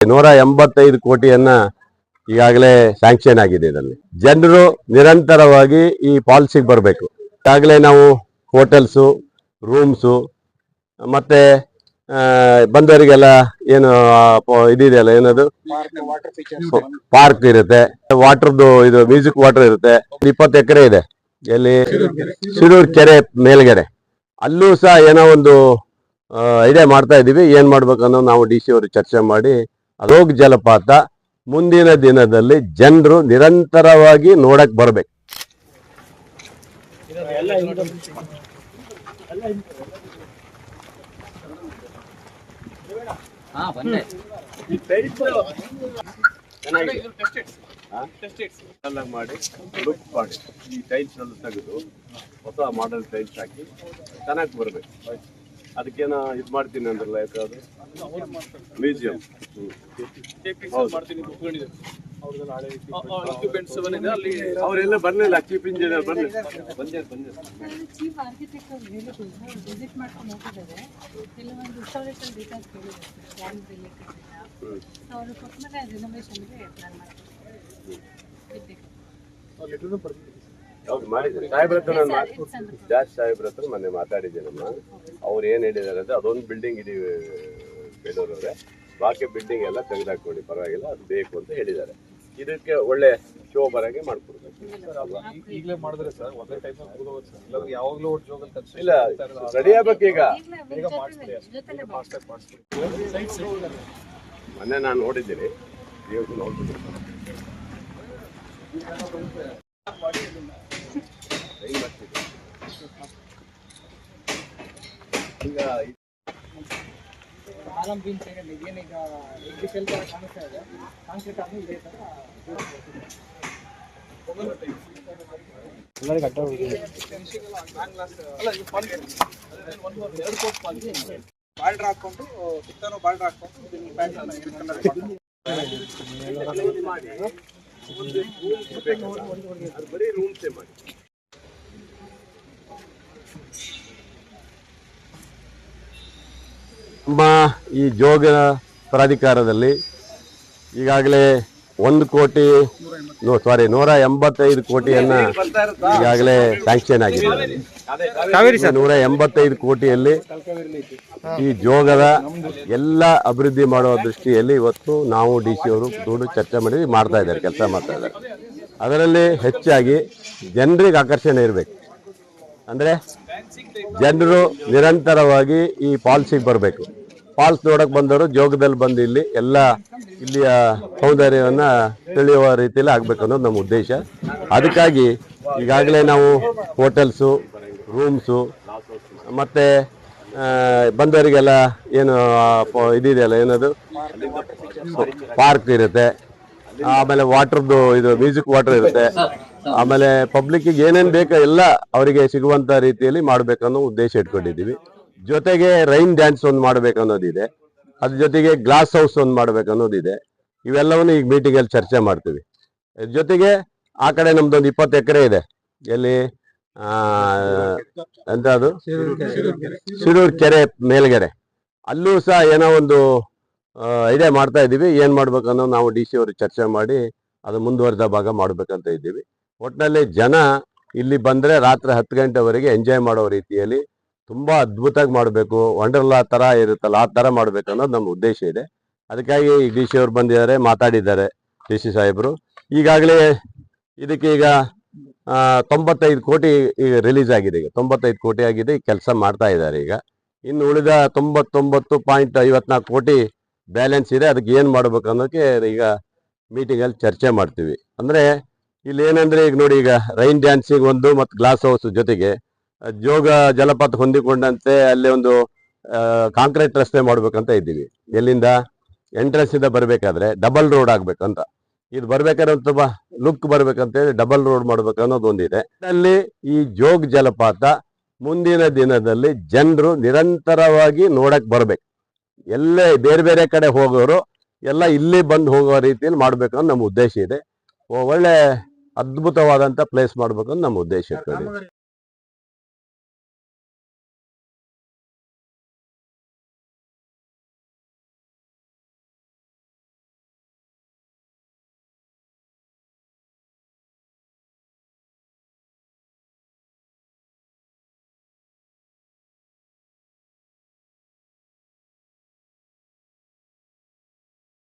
ನೂರ ಎಂಬತ್ತೈದು ಕೋಟಿಯನ್ನ ಈಗಾಗಲೇ ಸ್ಯಾಂಕ್ಷನ್ ಆಗಿದೆ ಇದರಲ್ಲಿ. ಜನರು ನಿರಂತರವಾಗಿ ಈ ಪಾಲಿಸಿಗೆ ಬರಬೇಕು. ಈಗಾಗಲೇ ನಾವು ಹೋಟೆಲ್ಸು ರೂಮ್ಸು ಮತ್ತೆ ಬಂದವರಿಗೆಲ್ಲ ಏನು ಇದಿದೆಯಲ್ಲ ಏನದು? ಪಾರ್ಕ್ ಇರುತ್ತೆ. ವಾಟರ್ದು ಇದು ಮ್ಯೂಸಿಕ್ ವಾಟರ್ ಇರುತ್ತೆ. ಇಪ್ಪತ್ತು ಎಕರೆ ಇದೆ. ಎಲ್ಲಿ? ಶಿರೂರ್ ಕೆರೆ ಮೇಲ್ಗಡೆ. ಅಲ್ಲೂ ಸಹ ಏನೋ ಒಂದು ಐಡಿಯಾ ಮಾಡ್ತಾ ಇದೀವಿ. ಏನ್ ಮಾಡ್ಬೇಕನ್ನೋ ನಾವು ಡಿ ಸಿ ಅವರು ಚರ್ಚೆ ಮಾಡಿ ಅರೋಗ್ ಜಲಪಾತ ಮುಂದಿನ ದಿನದಲ್ಲಿ ಜನರು ನಿರಂತರವಾಗಿ ನೋಡಕ್ ಬರ್ಬೇಕು. ಹಾ ಬಂದೆ. ಎಲ್ಲ ಮಾಡಿ ಲುಕ್ ಮಾಡಿ ಈ ಟೈಲ್ಸ್ ತೆಗೆದು ಹೊಸ ಮಾಡೆಲ್ ಟೈಲ್ಸ್ ಹಾಕಿ ಚೆನ್ನಾಗಿ ಬರ್ಬೇಕು. ಅದಕ್ಕೇನ ಇದು ಮಾಡ್ತೀನಿ ಅಂದ್ರಲ್ಲ ಯಾಕಂದ್ರೆ? ಮ್ಯೂಸಿಯಂ. ಅವರೆಲ್ಲ ಬರ್ಲಿಲ್ಲ ಚೀಫ್ ಇಂಜಿನಿಯರ್ ಬರ್ಲಿಲ್ಲ. ಬಂದೇ ಬಂದೇ ಚೀಫ್ ಆರ್ಕಿಟೆಕ್ಟ್ ಅವ್ರು ಹೇಳಿದ್ರು ವಿಸಿಟ್ ಮಾಡ್ಕೊಂಡು ಹೋಗಿದ್ದಾರೆ. ಕೆಲವೊಂದು ಡೀಟೇಲ್ಸ್ ಕೇಳಿದ್ರು ಲ್ಯಾಂಡ್ ರಿಲೇಟೆಡ್ ಎಲ್ಲ. ಅವರು ಕೊಟ್ಟಮೇಲೆ ರಿನೋವೇಷನ್ಗೆ ಪ್ಲಾನ್ ಮಾಡ್ತಾರೆ. ಹೌದು ಮಾಡಿದ್ದಾರೆ. ಸಾಹೇಬ್ರ ಹತ್ರ ನಾನು ಮಾತ್-. ಜಾರ್ಜ್ ಸಾಹೇಬ್ರ ಹತ್ರ ಮೊನ್ನೆ ಮಾತಾಡಿದ್ದೀನಮ್ಮ. ಅವ್ರು ಏನ್ ಹೇಳಿದಾರೆ ಅಂದ್ರೆ ಅದೊಂದು ಬಿಲ್ಡಿಂಗ್ ಇದೀವಿ ಬೇಲೂರವ್ರೆ. ಬಾಕಿ ಬಿಲ್ಡಿಂಗ್ ಎಲ್ಲ ತೆಗೆದಾಕೊಡಿ ಪರವಾಗಿಲ್ಲ ಅದು ಬೇಕು ಅಂತ ಹೇಳಿದ್ದಾರೆ. ಇದಕ್ಕೆ ಒಳ್ಳೆ ಶೋ ಬರಾಗೆ ಮಾಡ್ಕೊಡ್ಬೇಕು. ಈಗಲೇ ಮಾಡಿದ್ರೆ ಸರ್ ಒಂದೇ ಟೈಮ್ ಹೋಗೋದು ಸರ್ ಇಲ್ಲಾಂದ್ರೆ ಯಾವಾಗಲೂ ಒಟ್ಟು ಜೋಗಲ್ಲಿ ಕನ್ಸ್ಟ್ರಕ್ಷನ್ ಇಲ್ಲ ರೆಡಿ ಆಗ್ಬೇಕು ಈಗ. ಈಗಲೇ ಜೊತೆಲೆ ಜೊತೆಲೆ ಬಾ. ಫಾಸ್ಟ್ ಮಾಡಿಸ್ಬಿಡಿ ಮೊನ್ನೆ ನಾನು ನೋಡಿದ್ದೀನಿ. ಇವತ್ತು ನೋಡ್ಬಿಟ್ಟು ಹೆಂಗ್ ಮಾಡ್ತಿದ್ದೀರಿ? ಈಗ ಕಾಲಂ ಬೀನ್ಸ್ ಏನಿದೆ ಏನೀಗ ಎಗ್ ಕಾಣಿಸ್ತಾ ಇದೆ. ಕಾಂಕ್ರೀಟ್ ಆಗಿ ಇದೇ ಥರ ಅಡ್ಡ ಬಾರ್ಡರ್ ಹಾಕೊಂಡು ಸುತ್ತಾನು ಬಾರ್ಡರ್ ಹಾಕೊಂಡು ಹಾಕ್ಕೊಂಡು ಪ್ಯಾಂಟ್ ಮಾಡಿ ಬರೀ ರೂಮ್ಸೇ ಮಾಡಿ. ನಮ್ಮ ಈ ಜೋಗ ಪ್ರಾಧಿಕಾರದಲ್ಲಿ ಈಗಾಗಲೇ ಒಂದು ಕೋಟಿ ಸಾರಿ ನೂರ ಎಂಬತ್ತೈದು ಕೋಟಿಯನ್ನು ಈಗಾಗಲೇ ಸ್ಯಾಂಕ್ಷನ್ ಆಗಿದೆ. ನೂರ ಎಂಬತ್ತೈದು ಕೋಟಿಯಲ್ಲಿ ಈ ಜೋಗದ ಎಲ್ಲ ಅಭಿವೃದ್ಧಿ ಮಾಡುವ ದೃಷ್ಟಿಯಲ್ಲಿ ಇವತ್ತು ನಾವು ಡಿ ಸಿ ಅವರು ದುಡ್ಡು ಚರ್ಚೆ ಮಾಡಿ ಮಾಡ್ತಾ ಇದ್ದಾರೆ ಕೆಲಸ ಮಾಡ್ತಾ ಇದ್ದಾರೆ. ಅದರಲ್ಲಿ ಹೆಚ್ಚಾಗಿ ಜನರಿಗೆ ಆಕರ್ಷಣೆ ಇರಬೇಕು. ಅಂದ್ರೆ ಜನರು ನಿರಂತರವಾಗಿ ಈ ಫಾಲ್ಸಿಗೆ ಬರಬೇಕು. ಫಾಲ್ಸ್ ನೋಡಕ್ಕೆ ಬಂದವರು ಜೋಗದಲ್ಲಿ ಬಂದು ಇಲ್ಲಿ ಎಲ್ಲ ಇಲ್ಲಿಯ ಸೌಂದರ್ಯವನ್ನು ತಿಳಿಯುವ ರೀತಿಯಲ್ಲಿ ಆಗಬೇಕು ಅನ್ನೋದು ನಮ್ಮ ಉದ್ದೇಶ. ಅದಕ್ಕಾಗಿ ಈಗಾಗಲೇ ನಾವು ಹೋಟೆಲ್ಸು, ರೂಮ್ಸು, ಮತ್ತು ಬಂದವರಿಗೆಲ್ಲ ಏನು ಇದಿದೆಯಲ್ಲ, ಏನದು? ಪಾರ್ಕ್ ಇರುತ್ತೆ. ಆಮೇಲೆ ವಾಟರ್ದು ಇದು ಮ್ಯೂಸಿಕ್ ವಾಟರ್ ಇರುತ್ತೆ. ಆಮೇಲೆ ಪಬ್ಲಿಕ್ ಏನೇನ್ ಬೇಕೋ ಎಲ್ಲ ಅವರಿಗೆ ಸಿಗುವಂತ ರೀತಿಯಲ್ಲಿ ಮಾಡ್ಬೇಕನ್ನೋ ಉದ್ದೇಶ ಇಟ್ಕೊಂಡಿದ್ದೀವಿ. ಜೊತೆಗೆ ರೈನ್ ಡ್ಯಾನ್ಸ್ ಒಂದು ಮಾಡ್ಬೇಕನ್ನೋದಿದೆ. ಅದ್ರ ಜೊತೆಗೆ ಗ್ಲಾಸ್ ಹೌಸ್ ಒಂದು ಮಾಡ್ಬೇಕನ್ನೋದಿದೆ. ಇವೆಲ್ಲವನ್ನು ಈಗ ಮೀಟಿಂಗ್ ಅಲ್ಲಿ ಚರ್ಚೆ ಮಾಡ್ತೀವಿ. ಜೊತೆಗೆ ಆ ಕಡೆ ನಮ್ದೊಂದು ಇಪ್ಪತ್ತು ಎಕರೆ ಇದೆ. ಎಲ್ಲಿ ಆ ಎಂತ ಅದು ಸಿರೂರ್ ಕೆರೆ ಮೇಲ್ಗಡೆ. ಅಲ್ಲೂ ಸಹ ಏನೋ ಒಂದು ಐಡಿಯಾ ಮಾಡ್ತಾ ಇದ್ದೀವಿ. ಏನು ಮಾಡ್ಬೇಕನ್ನೋ ನಾವು ಡಿ ಸಿ ಅವರು ಚರ್ಚೆ ಮಾಡಿ ಅದು ಮುಂದುವರೆದ ಭಾಗ ಮಾಡಬೇಕಂತ ಇದ್ದೀವಿ. ಒಟ್ಟಿನಲ್ಲಿ ಜನ ಇಲ್ಲಿ ಬಂದರೆ ರಾತ್ರಿ ಹತ್ತು ಗಂಟೆವರೆಗೆ ಎಂಜಾಯ್ ಮಾಡೋ ರೀತಿಯಲ್ಲಿ ತುಂಬ ಅದ್ಭುತವಾಗಿ ಮಾಡಬೇಕು. ವಂಡರ್ಲಾ ಥರ ಇರುತ್ತಲ್ಲ ಆ ಥರ ಮಾಡಬೇಕು ಅನ್ನೋದು ನಮ್ಮ ಉದ್ದೇಶ ಇದೆ. ಅದಕ್ಕಾಗಿ ಡಿ ಸಿ ಅವರು ಬಂದಿದ್ದಾರೆ ಮಾತಾಡಿದ್ದಾರೆ ಡಿ ಸಿ ಸಾಹೇಬರು. ಈಗಾಗಲೇ ಇದಕ್ಕೆ ಈಗ ಆ, ತೊಂಬತ್ತೈದು ಕೋಟಿ ಈಗ ರಿಲೀಸ್ ಆಗಿದೆ ಈಗ. ತೊಂಬತ್ತೈದು ಕೋಟಿ ಆಗಿದೆ ಕೆಲಸ ಮಾಡ್ತಾ ಇದ್ದಾರೆ ಈಗ. ಇನ್ನು ಉಳಿದ ತೊಂಬತ್ತೊಂಬತ್ತು ಪಾಯಿಂಟ್ ಐವತ್ನಾಲ್ಕು ಕೋಟಿ ಬ್ಯಾಲೆನ್ಸ್ ಇದೆ, ಅದಕ್ಕೆ ಏನು ಮಾಡ್ಬೇಕು ಅನ್ನೋಕ್ಕೆ ಈಗ ಮೀಟಿಂಗಲ್ಲಿ ಚರ್ಚೆ ಮಾಡ್ತೀವಿ. ಅಂದರೆ ಇಲ್ಲಿ ಏನಂದರೆ ಈಗ ನೋಡಿ ಈಗ ರೈನ್ ಡ್ಯಾನ್ಸಿಗೆ ಒಂದು ಮತ್ತು ಗ್ಲಾಸ್ ಹೌಸ್ ಜೊತೆಗೆ ಜೋಗ ಜಲಪಾತ ಹೊಂದಿಕೊಂಡಂತೆ ಅಲ್ಲಿ ಒಂದು ಕಾಂಕ್ರೀಟ್ ರಸ್ತೆ ಮಾಡ್ಬೇಕಂತ ಇದ್ದೀವಿ. ಎಲ್ಲಿಂದ? ಎಂಟ್ರೆನ್ಸ್ ಇಂದ ಬರಬೇಕಾದ್ರೆ ಡಬಲ್ ರೋಡ್ ಆಗಬೇಕಂತ. ಇದು ಬರ್ಬೇಕಾದ್ರೆ ಒಂದು ತುಂಬ ಲುಕ್ ಬರಬೇಕಂತ ಹೇಳಿ ಡಬಲ್ ರೋಡ್ ಮಾಡ್ಬೇಕು ಅನ್ನೋದು ಒಂದಿದೆ. ಅಲ್ಲಿ ಈ ಜೋಗ ಜಲಪಾತ ಮುಂದಿನ ದಿನದಲ್ಲಿ ಜನರು ನಿರಂತರವಾಗಿ ನೋಡಕ್ ಬರ್ಬೇಕು. ಎಲ್ಲೇ ಬೇರೆ ಬೇರೆ ಕಡೆ ಹೋಗೋರು ಎಲ್ಲ ಇಲ್ಲಿ ಬಂದು ಹೋಗೋ ರೀತಿಯಲ್ಲಿ ಮಾಡ್ಬೇಕು ಅನ್ನೋ ನಮ್ಮ ಉದ್ದೇಶ ಇದೆ. ಒಳ್ಳೆ ಅದ್ಭುತವಾದಂತ ಪ್ಲೇಸ್ ಮಾಡ್ಬೇಕು ಅಂತ ನಮ್ಮ ಉದ್ದೇಶ ಇಟ್ಕೊಂಡಿದ್ದೀವಿ